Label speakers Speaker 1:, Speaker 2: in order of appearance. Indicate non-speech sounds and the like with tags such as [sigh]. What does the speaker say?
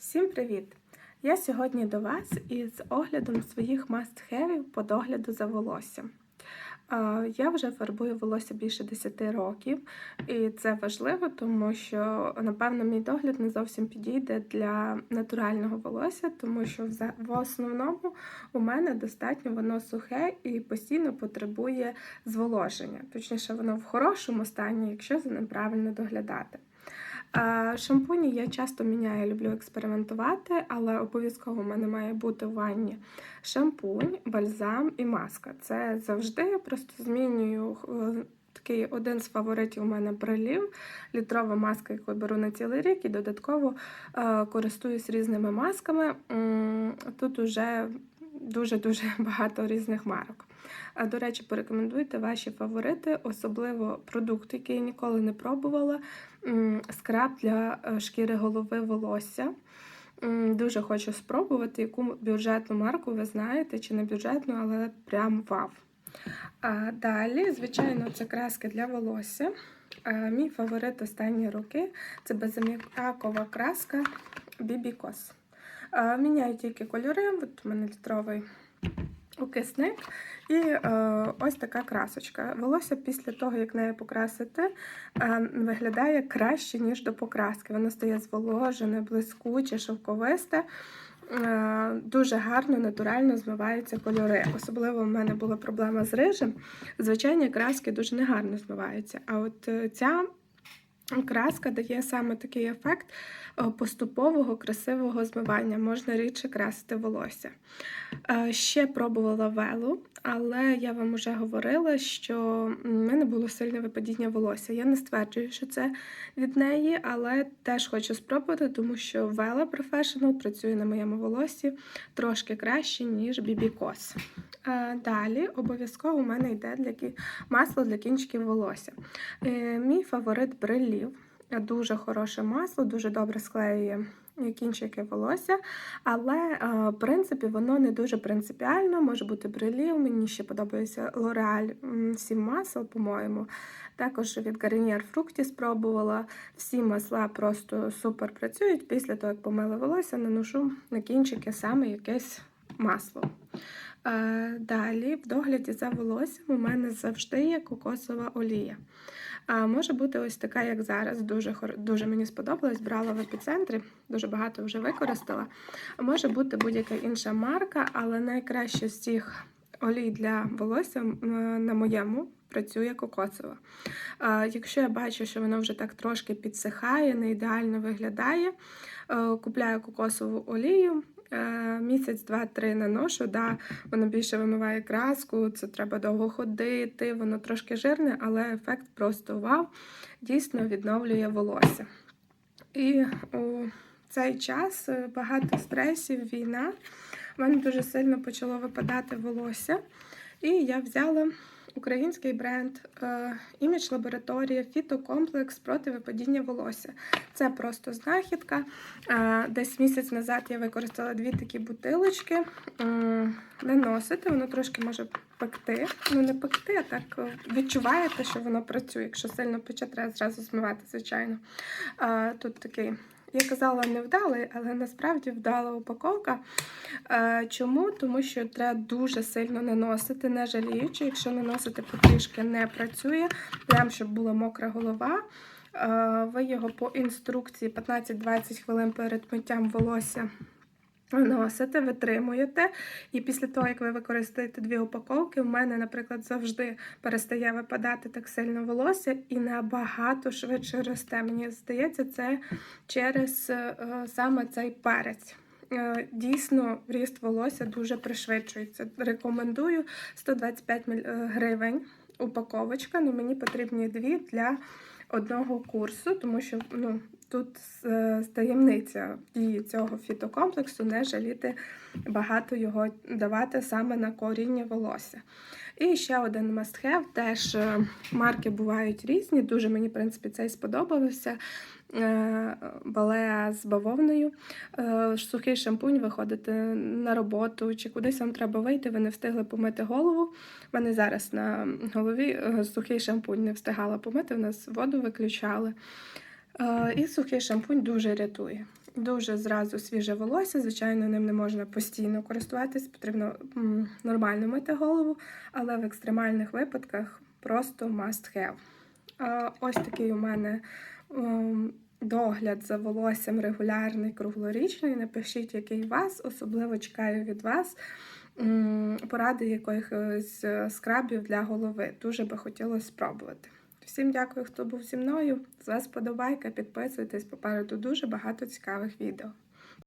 Speaker 1: Всім привіт! Я сьогодні до вас із оглядом своїх must-have по догляду за волоссям. Я вже фарбую волосся більше 10 років, і це важливо, тому що, напевно, мій догляд не зовсім підійде для натурального волосся, тому що в основному у мене достатньо воно сухе і постійно потребує зволоження. Точніше, воно в хорошому стані, якщо за ним правильно доглядати. Шампуні я часто міняю, люблю експериментувати, але обов'язково в мене має бути в ванні шампунь, бальзам і маска. Це завжди я просто змінюю. е, Такий один з фаворитів у мене брелів, літрова маска, яку беру на цілий рік, і додатково е, користуюсь різними масками. Тут уже дуже-дуже [laughs] багато різних марок. А, До речі, порекомендуйте ваші фаворити, особливо продукт, який я ніколи не пробувала. Скраб для е, шкіри голови волосся. Дуже хочу спробувати, яку бюджетну марку ви знаєте, чи не бюджетну, але прям вау. А далі, звичайно, це краски для волосся. Мій фаворит останні роки це безаміакова краска Бібікос. Міняю тільки кольори, от у мене літровий окисник. І е, ось така красочка. Волосся після того, як нею покрасити, е, виглядає краще, ніж до покраски. Воно стає зволожене, блискуче, шовковисте. Е, Дуже гарно, натурально змиваються кольори. Особливо в мене була проблема з рижем. Звичайні краски дуже негарно змиваються. А от е, ця краска дає саме такий ефект е, поступового красивого змивання. Можна рідше красити волосся. Е, Ще пробувала велу, але я вам вже говорила, що в мене було сильне випадіння волосся. Я не стверджую, що це від неї, але теж хочу спробувати, тому що Вела Professional працює на моєму волоссі трошки краще, ніж Бібікос. Далі обов'язково у мене йде для масло для кінчиків волосся. Е, Мій фаворит брелів. Дуже хороше масло, дуже добре склеює кінчики волосся, але е, в принципі воно не дуже принципіально. Може бути брелів. Мені ще подобається L'Oreal м, масел, по-моєму. Також від Garnier Fructis спробувала. Всі масла просто супер працюють. Після того, як помила волосся, наношу на кінчики саме якесь масло. Е, Далі, в догляді за волоссям у мене завжди є кокосова олія. А може бути ось така, як зараз. Дуже дуже мені сподобалась. Брала в епіцентрі, дуже багато вже використала. А може бути будь-яка інша марка, але найкраще з цих олій для волосся на моєму працює кокосова. Якщо я бачу, що воно вже так трошки підсихає, не ідеально виглядає, е, купляю кокосову олію. Е, Місяць, два-три наношу, да, воно більше вимиває краску, це треба довго ходити, воно трошки жирне, але ефект просто вау, дійсно відновлює волосся. І у цей час е, багато стресів, війна. У мене дуже сильно почало випадати волосся. І я взяла український бренд е, імідж лабораторія фітокомплекс проти випадіння волосся. Це просто знахідка. Е, Десь місяць назад я використала дві такі бутилочки. Наносити, воно трошки може пекти. Ну, не пекти, а так е, відчуваєте, що воно працює. Якщо сильно пече, треба зразу змивати, звичайно. Тут такий. Я казала невдалий, але насправді вдала упаковка. Е, Чому? Тому що треба дуже сильно наносити, не жаліючи. Якщо наносити потрішки не працює, прям щоб була мокра голова. Е, Ви його по інструкції 15-20 хвилин перед миттям волосся носите, витримуєте. І після того, як ви використаєте дві упаковки, у мене, наприклад, завжди перестає випадати так сильно волосся і набагато швидше росте. Мені здається, це через е, саме цей перець. Е, Дійсно, ріст волосся дуже пришвидшується. Рекомендую 125 міль- е, гривень упаковочка. Ну, мені потрібні дві для одного курсу, тому що ну, тут е, таємниця дії цього фітокомплексу не жаліти багато його давати саме на коріння волосся. І ще один must-have, теж е, марки бувають різні. Дуже мені, в принципі, цей сподобався. Е, Балеа з бавовною. Сухий шампунь, виходите на роботу чи кудись вам треба вийти, ви не встигли помити голову. У мене зараз на голові сухий шампунь не встигала помити, у нас воду виключали. Е, І сухий шампунь дуже рятує. дуже зразу свіже волосся. Звичайно, ним не можна постійно користуватись, потрібно нормально мити голову, але в екстремальних випадках просто must have. Ось такий у мене ем, догляд за волоссям регулярний, круглорічний. Напишіть, який вас, особливо чекаю від вас поради якихось е, скрабів для голови. Дуже би хотілося спробувати. Всім дякую, хто був зі мною. З вас подобайка, підписуйтесь, попереду дуже багато цікавих відео.